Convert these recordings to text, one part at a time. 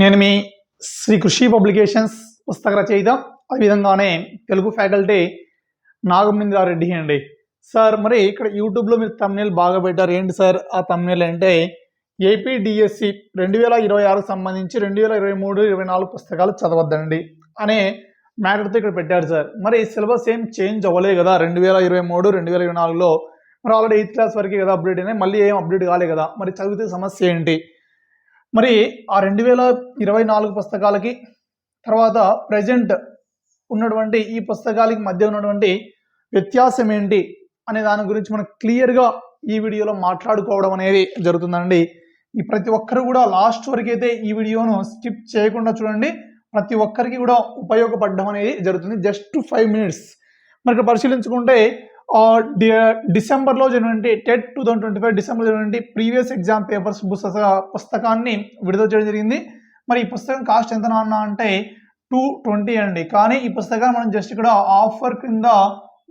నేను మీ శ్రీ కృషి పబ్లికేషన్స్ పుస్తక రచయిత. అదేవిధంగానే తెలుగు ఫ్యాకల్టీ నాగమేంద్రారెడ్డి అండి. సార్ మరి ఇక్కడ యూట్యూబ్లో మీరు తమ్నేల్ బాగా పెట్టారు. ఏంటి సార్ ఆ తమ్నేల్ అంటే ఏపీడిఎస్సి రెండు వేల ఇరవై ఆరుకు సంబంధించి రెండు వేల ఇరవై మూడు ఇరవై నాలుగు పుస్తకాలు చదవద్దండి అనే మ్యాటర్తో ఇక్కడ పెట్టారు సార్. మరి సిలబస్ ఏం చేంజ్ అవ్వలేదు కదా రెండు వేల ఇరవై మూడు రెండు వేల ఇరవై నాలుగులో. మరి ఆల్రెడీ ఎయిత్ క్లాస్ వరకే కదా అప్డేట్ అయినాయి. మళ్ళీ ఏం అప్డేట్ కాలే కదా. మరి చదివితే సమస్య ఏంటి? మరి ఆ రెండు వేల ఇరవై నాలుగు పుస్తకాలకి తర్వాత ప్రజెంట్ ఉన్నటువంటి ఈ పుస్తకాలకి మధ్య ఉన్నటువంటి వ్యత్యాసం ఏంటి అనే దాని గురించి మనం క్లియర్గా ఈ వీడియోలో మాట్లాడుకోవడం అనేది జరుగుతుందండి. ఈ ప్రతి ఒక్కరు కూడా లాస్ట్ వరకు అయితే ఈ వీడియోను స్కిప్ చేయకుండా చూడండి. ప్రతి ఒక్కరికి కూడా ఉపయోగపడడం అనేది జరుగుతుంది. జస్ట్ ఫైవ్ మినిట్స్ మరి ఇక్కడ పరిశీలించుకుంటే డిసెంబర్లో జరిగినటువంటి TET two thousand twenty five డిసెంబర్లో జరిగినటువంటి ప్రీవియస్ ఎగ్జామ్ పేపర్స్ పుస్తక పుస్తకాన్ని విడుదల చేయడం జరిగింది. మరి ఈ పుస్తకం కాస్ట్ ఎంత అన్నా అంటే టూ ట్వంటీ అండి. కానీ ఈ పుస్తకాన్ని మనం జస్ట్ ఇక్కడ ఆఫర్ కింద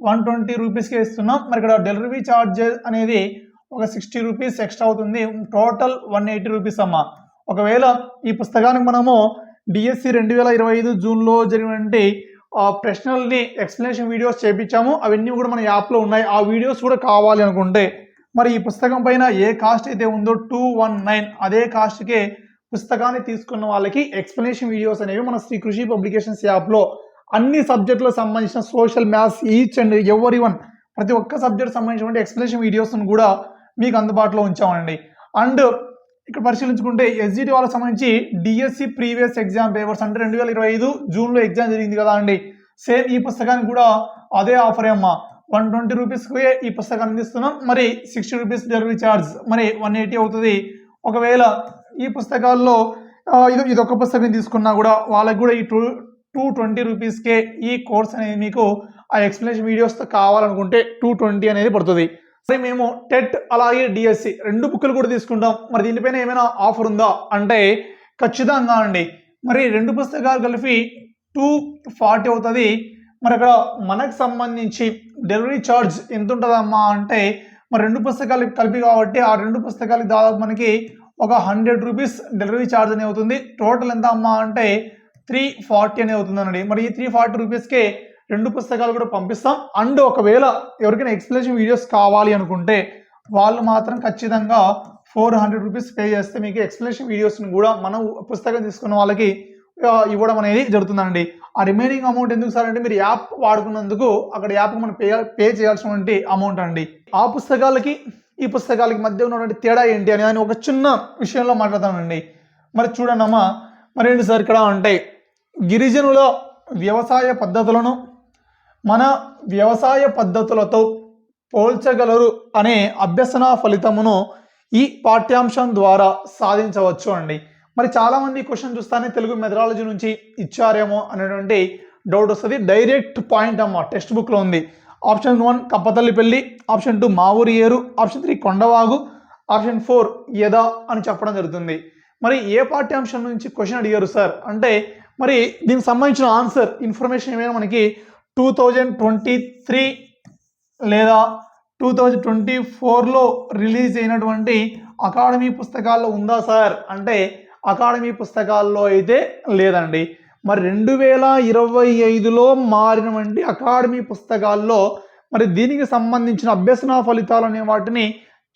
వన్ ట్వంటీ రూపీస్కి ఇస్తున్నాం. మరి ఇక్కడ డెలివరీ ఛార్జెస్ అనేది ఒక సిక్స్టీ రూపీస్ ఎక్స్ట్రా అవుతుంది. టోటల్ వన్ ఎయిటీ రూపీస్ అమ్మ. ఒకవేళ ఈ పుస్తకానికి మనము డిఎస్సి రెండు వేల ఇరవై ఐదు జూన్లో జరిగినటువంటి ప్రశ్నల్ని ఎక్స్ప్లెనేషన్ వీడియోస్ చేపించాము. అవన్నీ కూడా మన యాప్లో ఉన్నాయి. ఆ వీడియోస్ కూడా కావాలి అనుకుంటే మరి ఈ పుస్తకం పైన ఏ కాస్ట్ అయితే ఉందో టూ వన్ నైన్ అదే కాస్ట్కే పుస్తకాన్ని తీసుకున్న వాళ్ళకి ఎక్స్ప్లెనేషన్ వీడియోస్ అనేవి మన శ్రీ కృషి పబ్లికేషన్స్ యాప్లో అన్ని సబ్జెక్టులకు సంబంధించిన social maths each and every one ప్రతి ఒక్క సబ్జెక్ట్ సంబంధించినటువంటి ఎక్స్ప్లెనేషన్ వీడియోస్ను కూడా మీకు అందుబాటులో ఉంచామండి. అండ్ ఇక్కడ పరిశీలించుకుంటే ఎస్జిటి వాళ్ళకి సంబంధించి డిఎస్సి ప్రీవియస్ ఎగ్జామ్ పేపర్స్ అంటే రెండు వేల ఇరవై ఐదు జూన్లో ఎగ్జామ్ జరిగింది కదా అండి. సేమ్ ఈ పుస్తకానికి కూడా అదే ఆఫర్ అమ్మా. వన్ ట్వంటీ రూపీస్కి ఈ పుస్తకాన్ని అందిస్తున్నాం. మరి సిక్స్టీ రూపీస్ డెలివరీ ఛార్జ్ మరి వన్ ఎయిటీ అవుతుంది. ఒకవేళ ఈ పుస్తకాల్లో ఇది ఇదొక పుస్తకం తీసుకున్నా కూడా వాళ్ళకి కూడా ఈ టూ టూ ట్వంటీ రూపీస్కే ఈ కోర్స్ అనేది మీకు ఆ ఎక్స్ప్లెనేషన్ వీడియోస్తో కావాలనుకుంటే టూ ట్వంటీ అనేది పడుతుంది. సరే మేము టెట్ అలాగే డిఎస్సి రెండు బుక్లు కూడా తీసుకుంటాం. మరి దీనిపైన ఏమైనా ఆఫర్ ఉందా? అంటే ఖచ్చితంగా అండి. మరి రెండు పుస్తకాలు కలిపి టూ ఫార్టీ అవుతుంది. మరి అక్కడ మనకు సంబంధించి డెలివరీ ఛార్జ్ ఎంత ఉంటుందమ్మా అంటే మరి రెండు పుస్తకాలు కలిపి కాబట్టి ఆ రెండు పుస్తకాలకి దాదాపు మనకి ఒక హండ్రెడ్ రూపీస్ డెలివరీ ఛార్జ్ అని అవుతుంది. టోటల్ ఎంత అమ్మా అంటే త్రీ ఫార్టీ అని అవుతుందండి మరి ఈ త్రీ ఫార్టీ రూపీస్కే రెండు పుస్తకాలు కూడా పంపిస్తాం. అండ్ ఒకవేళ ఎవరికైనా ఎక్స్ప్లెనేషన్ వీడియోస్ కావాలి అనుకుంటే వాళ్ళు మాత్రం ఖచ్చితంగా ఫోర్ హండ్రెడ్ రూపీస్ పే చేస్తే మీకు ఎక్స్ప్లెనేషన్ వీడియోస్ని కూడా మనం పుస్తకం తీసుకున్న వాళ్ళకి ఇవ్వడం అనేది జరుగుతుందండి. ఆ రిమైనింగ్ అమౌంట్ ఎందుకు సార్ అంటే మీరు యాప్ వాడుకున్నందుకు అక్కడ యాప్ మనం పే పే చేయాల్సినటువంటి అమౌంట్ అండి. ఆ పుస్తకాలకి ఈ పుస్తకాలకి మధ్య ఉన్నటువంటి తేడా ఏంటి అని ఒక చిన్న విషయంలో మాట్లాడతానండి. మరి చూడండి అమ్మా మరి ఏంటి సార్ ఇక్కడ అంటే గిరిజనుల వ్యవసాయ పద్ధతులను మన వ్యవసాయ పద్ధతులతో పోల్చగలరు అనే అభ్యసన ఫలితమును ఈ పాఠ్యాంశం ద్వారా సాధించవచ్చు అండి. మరి చాలామంది క్వశ్చన్ చూస్తానే తెలుగు మెథడాలజీ నుంచి ఇచ్చారేమో అనేటువంటి డౌట్ వస్తుంది. డైరెక్ట్ పాయింట్ అమ్మ టెక్స్ట్ బుక్లో ఉంది. ఆప్షన్ వన్ కప్పతల్లిపల్లి. ఆప్షన్ టూ మా ఊరి ఏరు. ఆప్షన్ త్రీ కొండవాగు. ఆప్షన్ ఫోర్ యదా అని చెప్పడం జరుగుతుంది. మరి ఏ పాఠ్యాంశం నుంచి క్వశ్చన్ అడిగారు సార్? అంటే మరి దీనికి సంబంధించిన ఆన్సర్ ఇన్ఫర్మేషన్ ఏమైనా మనకి టూ థౌజండ్ ట్వంటీ త్రీ లేదా టూ థౌజండ్ ట్వంటీ ఫోర్లో రిలీజ్ అయినటువంటి అకాడమీ పుస్తకాల్లో ఉందా సార్? అంటే అకాడమీ పుస్తకాల్లో అయితే లేదండి. మరి రెండు వేల ఇరవై ఐదులో మారినటువంటి అకాడమీ పుస్తకాల్లో మరి దీనికి సంబంధించిన అభ్యసన ఫలితాలు అనే వాటిని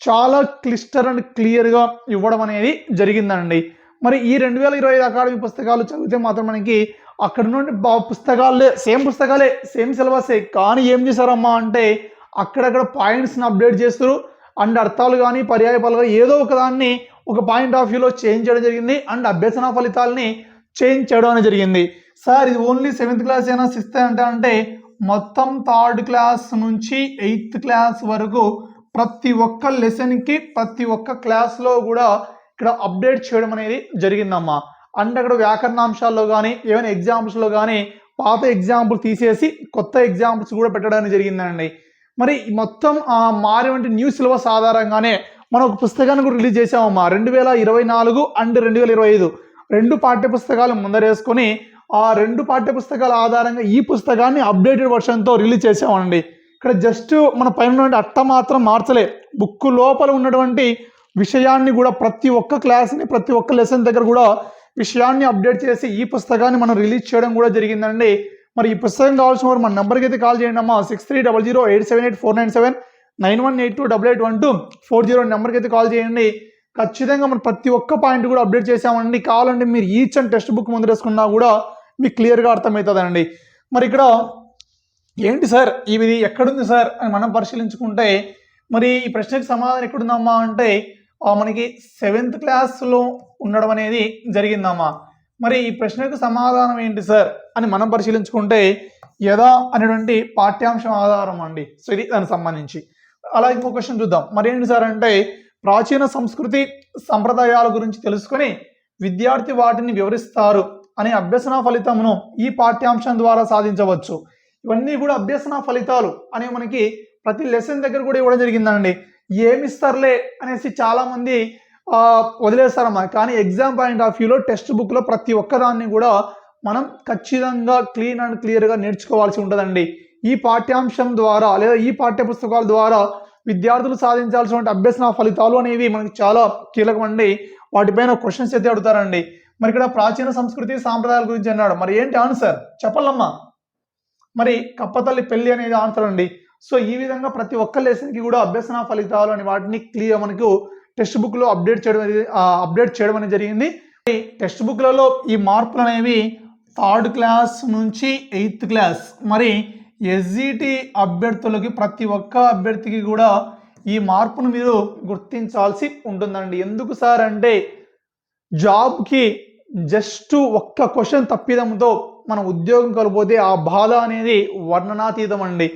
చాలా క్లిస్టర్ అండ్ క్లియర్గా ఇవ్వడం అనేది జరిగిందండి. మరి ఈ రెండు వేల ఇరవై ఐదు అకాడమీ పుస్తకాలు చదివితే మాత్రం మనకి అక్కడ నుండి బా- పుస్తకాలే సేమ్ పుస్తకాలే సేమ్ సిలబసే. కానీ ఏం చేశారమ్మా అంటే అక్కడక్కడ పాయింట్స్ని అప్డేట్ చేస్తారు. అండ్ అర్థాలు కానీ పర్యాయ పదాలు ఏదో ఒక దాన్ని ఒక పాయింట్ ఆఫ్ వ్యూలో చేంజ్ చేయడం జరిగింది. అండ్ అభ్యసన ఫలితాలని చేంజ్ చేయడం అనేది జరిగింది. సార్ ఇది ఓన్లీ సెవెంత్ క్లాస్ అయినా సిక్స్త్ అంటే అంటే మొత్తం థర్డ్ క్లాస్ నుంచి ఎయిత్ క్లాస్ వరకు ప్రతి ఒక్క లెసన్కి ప్రతి ఒక్క క్లాస్లో కూడా ఇక్కడ అప్డేట్ చేయడం అనేది జరిగిందమ్మా. అంటే అక్కడ వ్యాకరణాంశాల్లో కానీ ఏమైనా ఎగ్జాంపుల్స్లో కానీ పాత ఎగ్జాంపుల్ తీసేసి కొత్త ఎగ్జాంపుల్స్ కూడా పెట్టడానికి జరిగిందండి. మరి మొత్తం ఆ మారినటువంటి న్యూ సిలబస్ ఆధారంగానే మనం ఒక పుస్తకాన్ని కూడా రిలీజ్ చేసామమ్మా రెండు వేల ఇరవై నాలుగు అండ్ రెండు వేల ఇరవై ఐదు. రెండు పాఠ్య పుస్తకాలు ముందరేసుకొని ఆ రెండు పాఠ్య పుస్తకాల ఆధారంగా ఈ పుస్తకాన్ని అప్డేటెడ్ వర్షన్తో రిలీజ్ చేసామండి ఇక్కడ జస్ట్ మన పైన అట్ట మాత్రం మార్చలే. బుక్ లోపల ఉన్నటువంటి విషయాన్ని కూడా ప్రతి ఒక్క క్లాస్ని ప్రతి ఒక్క లెసన్ దగ్గర కూడా విషయాన్ని అప్డేట్ చేసి ఈ పుస్తకాన్ని మనం రిలీజ్ చేయడం కూడా జరిగిందండి. మరి ఈ పుస్తకం కావాల్సిన వారు మన నెంబర్కి అయితే కాల్ చేయండి అమ్మా. Six three double zero eight seven eight four nine seven nine one eight two double eight one two four zero నెంబర్కి అయితే కాల్ చేయండి. ఖచ్చితంగా మనం ప్రతి ఒక్క పాయింట్ కూడా అప్డేట్ చేసామండి కావాలంటే మీరు ఈచ్ అండ్ టెక్స్ట్ బుక్ ముందు వేసుకున్నా కూడా మీకు క్లియర్గా అర్థమవుతుందండి. మరి ఇక్కడ ఏంటి సార్? ఇది ఎక్కడుంది సార్? అని మనం పరిశీలించుకుంటే మరి ఈ ప్రశ్నకి సమాధానం ఎక్కడుందమ్మా అంటే మనకి సెవెంత్ క్లాస్లో ఉండడం అనేది జరిగిందమ్మా. మరి ఈ ప్రశ్నకు సమాధానం ఏంటి సార్ అని మనం పరిశీలించుకుంటే యథా అనేటువంటి పాఠ్యాంశం ఆధారం అండి. సో ఇది దానికి సంబంధించి. అలా ఇంకో క్వశ్చన్ చూద్దాం. మరి ఏంటి సార్ అంటే ప్రాచీన సంస్కృతి సంప్రదాయాల గురించి తెలుసుకొని విద్యార్థి వాటిని వివరిస్తారు అనే అభ్యసన ఫలితమును ఈ పాఠ్యాంశం ద్వారా సాధించవచ్చు. ఇవన్నీ కూడా అభ్యసన ఫలితాలు అనేవి మనకి ప్రతి లెసన్ దగ్గర కూడా ఇవ్వడం జరిగిందండి. ఏమిస్తారులే అనేసి చాలామంది వదిలేస్తారమ్మా కానీ ఎగ్జామ్ పాయింట్ ఆఫ్ వ్యూలో టెక్స్ట్ బుక్లో ప్రతి ఒక్కదాన్ని కూడా మనం ఖచ్చితంగా క్లీన్ అండ్ క్లియర్గా నేర్చుకోవాల్సి ఉంటుందండి. ఈ పాఠ్యాంశం ద్వారా లేదా ఈ పాఠ్య పుస్తకాల ద్వారా విద్యార్థులు సాధించాల్సిన అభ్యసన ఫలితాలు అనేవి మనకి చాలా కీలకమండి. వాటిపైన క్వశ్చన్స్ అయితే అడుగుతారండి. మరి ఇక్కడ ప్రాచీన సంస్కృతి సాంప్రదాయాల గురించి అన్నాడు. మరి ఏంటి ఆన్సర్ చెప్పాలమ్మా మరి కప్పతల్లి పెళ్ళి అనేది ఆన్సర్ అండి. సో ఈ విధంగా ప్రతి ఒక్క లెసన్కి కూడా అభ్యసన ఫలితాలు అని వాటిని క్లియర్ మనకు టెక్స్ట్ బుక్లో అప్డేట్ చేయడం అప్డేట్ చేయడం అనేది జరిగింది. టెక్స్ట్ బుక్లలో ఈ మార్పులు అనేవి థర్డ్ క్లాస్ నుంచి ఎయిత్ క్లాస్ మరి ఎస్జిటి అభ్యర్థులకి ప్రతి ఒక్క అభ్యర్థికి కూడా ఈ మార్పును మీరు గుర్తించాల్సి ఉంటుందండి. ఎందుకు సార్ అంటే జాబ్కి జస్ట్ ఒక్క క్వశ్చన్ తప్పిదంతో మన ఉద్యోగం కలిపోతే ఆ బాధ అనేది వర్ణనాతీతం అండి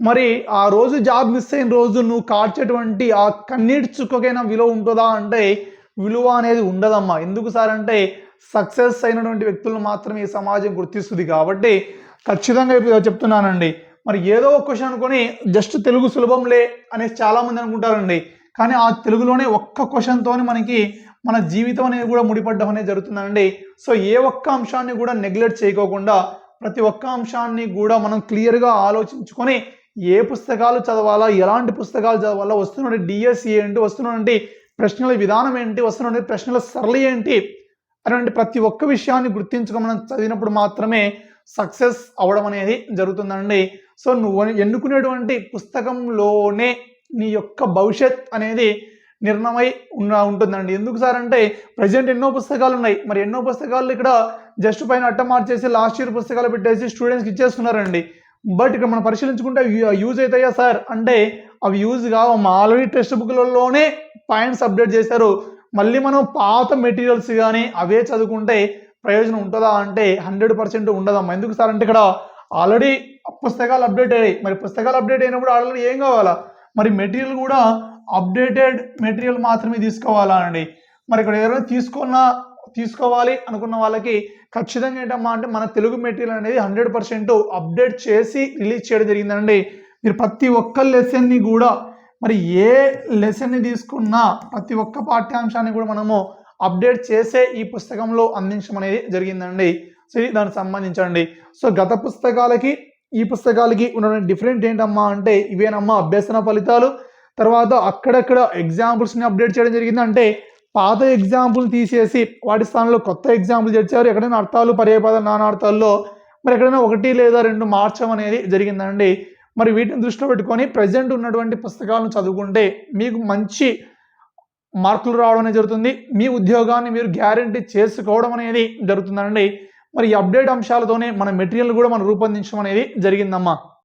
మరి ఆ రోజు జాబ్ మిస్ అయిన రోజు నువ్వు కార్చేటువంటి ఆ కన్నీటి చుక్కకైనా విలువ ఉంటుందా అంటే విలువ అనేది ఉండదమ్మా. ఎందుకు సార్ అంటే సక్సెస్ అయినటువంటి వ్యక్తులను మాత్రమే ఈ సమాజం గుర్తిస్తుంది కాబట్టి ఖచ్చితంగా ఇప్పుడు చెప్తున్నానండి. మరి ఏదో ఒక క్వశ్చన్ అనుకొని జస్ట్ తెలుగు సులభంలే అనేసి చాలామంది అనుకుంటారండి. కానీ ఆ తెలుగులోనే ఒక్క క్వశ్చన్తోనే మనకి మన జీవితం అనేది కూడా ముడిపడ్డం అనేది జరుగుతుందండి. సో ఏ ఒక్క అంశాన్ని కూడా నెగ్లెక్ట్ చేయకోకుండా ప్రతి ఒక్క అంశాన్ని కూడా మనం క్లియర్గా ఆలోచించుకొని ఏ పుస్తకాలు చదవాలా? ఎలాంటి పుస్తకాలు చదవాలా? వస్తున్న డిఎస్సి ఏంటి? వస్తున్నటువంటి ప్రశ్నల విధానం ఏంటి? వస్తున్న ప్రశ్నల సరళి ఏంటి? అటువంటి ప్రతి ఒక్క విషయాన్ని గుర్తించుకోమని చదివినప్పుడు మాత్రమే సక్సెస్ అవడం అనేది జరుగుతుందండి. సో నువ్వు ఎన్నుకునేటువంటి పుస్తకంలోనే నీ యొక్క భవిష్యత్ అనేది నిర్ణయమై ఉన్న ఉంటుందండి. ఎందుకు సార్ అంటే ప్రజెంట్ ఎన్నో పుస్తకాలు ఉన్నాయి. మరి ఎన్నో పుస్తకాలు ఇక్కడ జస్ట్ పైన అట్ట మార్చేసి లాస్ట్ ఇయర్ పుస్తకాలు పెట్టేసి స్టూడెంట్స్కి ఇచ్చేస్తున్నారండి. బట్ ఇక్కడ మనం పరిశీలించుకుంటే యూజ్ అవుతాయా సార్? అంటే అవి యూజ్ కావమ్మా ఆల్రెడీ టెక్స్ట్ బుక్లలోనే పాయింట్స్ అప్డేట్ చేశారు. మళ్ళీ మనం పాత మెటీరియల్స్ కానీ అవే చదువుకుంటే ప్రయోజనం ఉంటుందా అంటే హండ్రెడ్ పర్సెంట్ ఉండదమ్మా ఎందుకు సార్? అంటే ఇక్కడ ఆల్రెడీ పుస్తకాలు అప్డేట్ అయ్యాయి. మరి పుస్తకాలు అప్డేట్ అయినప్పుడు ఆల్రెడీ ఏం కావాలా? మరి మెటీరియల్ కూడా అప్డేటెడ్ మెటీరియల్ మాత్రమే తీసుకోవాలా అండి? మరి ఇక్కడ ఎవరైనా తీసుకున్న తీసుకోవాలి అనుకున్న వాళ్ళకి ఖచ్చితంగా ఏంటమ్మా అంటే మన తెలుగు మెటీరియల్ అనేది హండ్రెడ్ పర్సెంట్ అప్డేట్ చేసి రిలీజ్ చేయడం జరిగిందండి. మీరు ప్రతి ఒక్క లెసన్ని కూడా మరి ఏ లెసన్ని తీసుకున్నా ప్రతి ఒక్క పాఠ్యాంశాన్ని కూడా మనము అప్డేట్ చేసే ఈ పుస్తకంలో అందించడం అనేది జరిగిందండి. సో ఇది దానికి సంబంధించండి. సో గత పుస్తకాలకి ఈ పుస్తకాలకి ఉన్న డిఫరెంట్ ఏంటమ్మా అంటే ఇవేనమ్మా అభ్యసన ఫలితాలు తర్వాత అక్కడక్కడ ఎగ్జాంపుల్స్ని అప్డేట్ చేయడం జరిగింది అంటే పాత ఎగ్జాంపుల్ తీసేసి వాటి స్థానంలో కొత్త ఎగ్జాంపుల్ తెచ్చారు ఎక్కడైనా అర్థాలు పర్యాపద నానార్థాల్లో మరి ఎక్కడైనా ఒకటి లేదా రెండు మార్చం అనేది జరిగిందండి. మరి వీటిని దృష్టిలో పెట్టుకొని ప్రజెంట్ ఉన్నటువంటి పుస్తకాలను చదువుకుంటే మీకు మంచి మార్కులు రావడం అనేది జరుగుతుంది. మీ ఉద్యోగాన్ని మీరు గ్యారంటీ చేసుకోవడం అనేది జరుగుతుందండి. మరి ఈ అప్డేట్ అంశాలతోనే మన మెటీరియల్ కూడా మనం రూపొందించడం అనేది జరిగిందమ్మా.